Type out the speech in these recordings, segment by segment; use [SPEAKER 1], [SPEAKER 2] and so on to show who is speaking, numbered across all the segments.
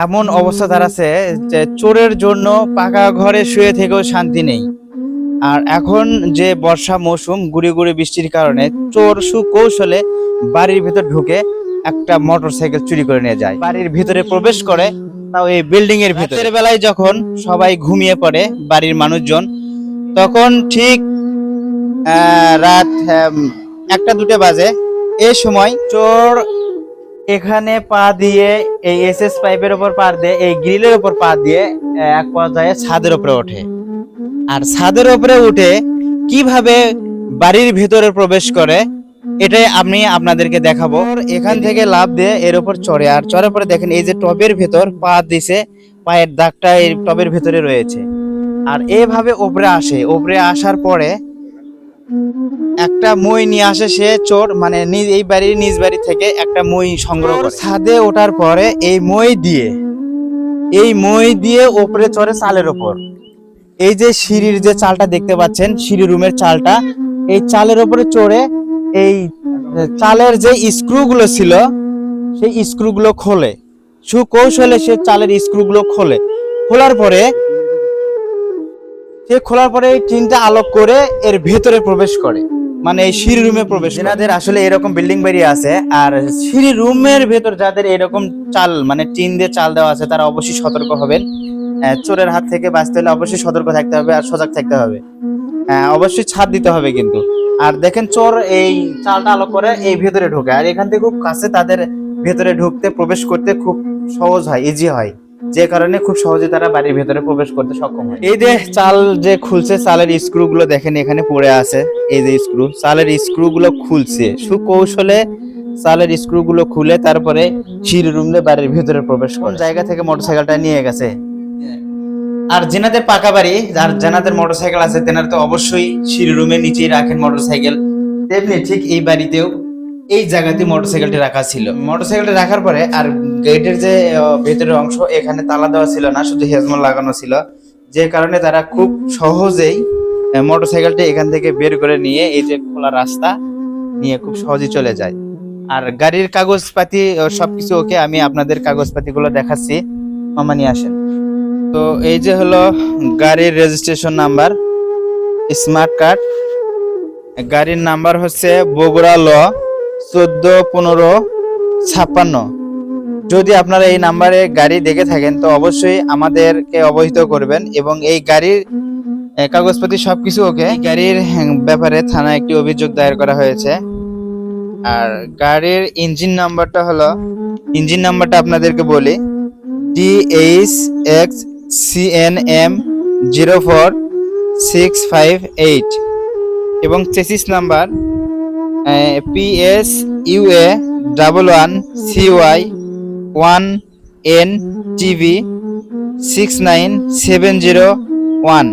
[SPEAKER 1] এমন অবস্থা দাঁড়াচ্ছে যে চোরের জন্য পাকা ঘরে শুয়ে থেকেও শান্তি নেই। আর এখন যে বর্ষা মৌসুম গুড়ি গুড়ি বৃষ্টির কারণে চোর সুকৌশলে বাড়ির ভিতর ঢুকে একটা মোটর সাইকেল চুরি করে নিয়ে যায়। বাড়ির ভিতরে প্রবেশ করে তাও এই বিল্ডিং এর ভিতরে। বেলায় যখন সবাই ঘুমিয়ে পড়ে বাড়ির মানুষজন তখন ঠিক আহ, রাত একটা দুটো বাজে। এই সময় চোর এখানে পা দিয়ে এই এসএস পাইপের উপর পা দিয়ে, এই গ্রিলের উপর পা দিয়ে এক পর্যায়ে ছাদের উপরে ওঠে। আর ছাদের উপরে উঠে কীভাবে বাড়ির ভেতরে প্রবেশ করে, এটাই আমি আপনাদেরকে দেখাবো। এখান থেকে লাভ দিয়ে এর উপর চড়ে, আর চড়ে পরে দেখেন এই যে টবের ভেতর পা দিছে, পায়ের দাগটা এই টবের ভেতরে রয়েছে। আর এভাবে উপরে আসে। উপরে আসার পরে একটা মই নিয়ে আসে সে চোর মানে এই বাড়ির নিজ বাড়ি থেকে একটা মই সংগ্রহ করে। ছাদে ওঠার পরে এই মই দিয়ে, এই মই দিয়ে ওপরে চড়ে চালের ওপর। এই যে সিঁড়ির যে চালটা দেখতে পাচ্ছেন, সিঁড়ি রুমের চালটা, এই চালের ওপরে চড়ে এই চালের যে স্ক্রু গুলো ছিল, সেই স্ক্রু গুলো খোলে। সুকৌশলে সে চালের স্ক্রু গুলো খোলে। খোলার পরে সে খোলার পরে এই টিনটা আলোক করে এর ভেতরে প্রবেশ করে। মানে এই সিঁড়ি রুমে প্রবেশ যেনাদের আসলে এরকম বিল্ডিং বাড়ি আছে, আর সিঁড়ি রুমের ভেতর যাদের এরকম চাল মানে টিন দিয়ে চাল দেওয়া আছে, তারা অবশ্যই সতর্ক হবেন। চোরের হাত থেকে বাঁচতে হলে অবশ্যই সতর্ক থাকতে হবে আর সজাগ থাকতে হবে। অবশ্যই ছাদ দিতে হবে কিন্তু। আর দেখেন চোর এই চালটা আলোক করে এই ভেতরে ঢোকে, আর এখান থেকে খুব কাছে তাদের ভেতরে ঢুকতে, প্রবেশ করতে খুব সহজ হয় ইজি হয়। যে কারণে খুব সহজে তারা বাড়ির ভেতরে প্রবেশ করতে সক্ষম হয়। এই যে চাল যে খুলছে চালের স্ক্রু গুলো দেখেন এখানে পড়ে আছে। এই যে স্ক্রু চালের স্ক্রু গুলো খুলছে। সুকৌশলে চালের স্ক্রু গুলো খুলে তারপরে সিঁড়ি রুম দিয়ে বাড়ির ভেতরে প্রবেশ করে। জায়গা থেকে মোটরসাইকেলটা নিয়ে গেছে? আর যেনাদের পাকা বাড়ি আর যেনাদের মোটরসাইকেল আছে তেনারা তো অবশ্যই সিঁড়ি রুমের নিচেই রাখেন মোটরসাইকেল। তেমনি ঠিক এই বাড়িতেও এই জায়গাতে মোটরসাইকেলটি রাখা ছিল। মোটরসাইকেলটি রাখার পরে আর গেটের যে ভেতরের অংশ, এখানে তালা দেওয়া ছিল না, শুধু হেজমল লাগানো ছিল। যে কারণে তারা খুব সহজেই মোটরসাইকেলটি এখান থেকে বের করে নিয়ে এই যে খোলা রাস্তা নিয়ে খুব সহজেই চলে যায়। আর গাড়ির কাগজপাতি সবকিছু ওকে আমি আপনাদের কাগজপাতিগুলো দেখাচ্ছি। মামা নিয়ে আসেন। তো এই যে হলো গাড়ির রেজিস্ট্রেশন নাম্বার স্মার্ট কার্ড গাড়ির নাম্বার হচ্ছে বগুড়া ল চোদ্দ পনেরো ছাপ্পান্ন। যদি আপনারা এই নাম্বারে গাড়ি দেখে থাকেন তো অবশ্যই আমাদেরকে অবহিত করবেন এবং এই গাড়ির কাগজপাতি সবকিছু ওকে গাড়ির হ্যাঁ, ব্যাপারে থানায় একটি অভিযোগ দায়ের করা হয়েছে। আর গাড়ির ইঞ্জিন নাম্বারটা হলো ইঞ্জিন নাম্বারটা আপনাদেরকে বলি D H X C N M zero four six five eight এবং chassis number P S U A double one C Y one N TV six nine seven zero one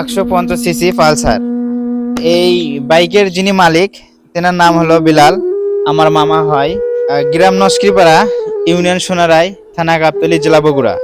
[SPEAKER 1] একশো পঞ্চাশ CC Pulsar এই বাইকের যিনি মালিক, তেনার নাম হলো বিলাল। আমার মামা হয়। গ্রাম নস্করিপাড়া ইউনিয়ন সোনারায়, থানা গাবতলী, জেলা বগুড়া।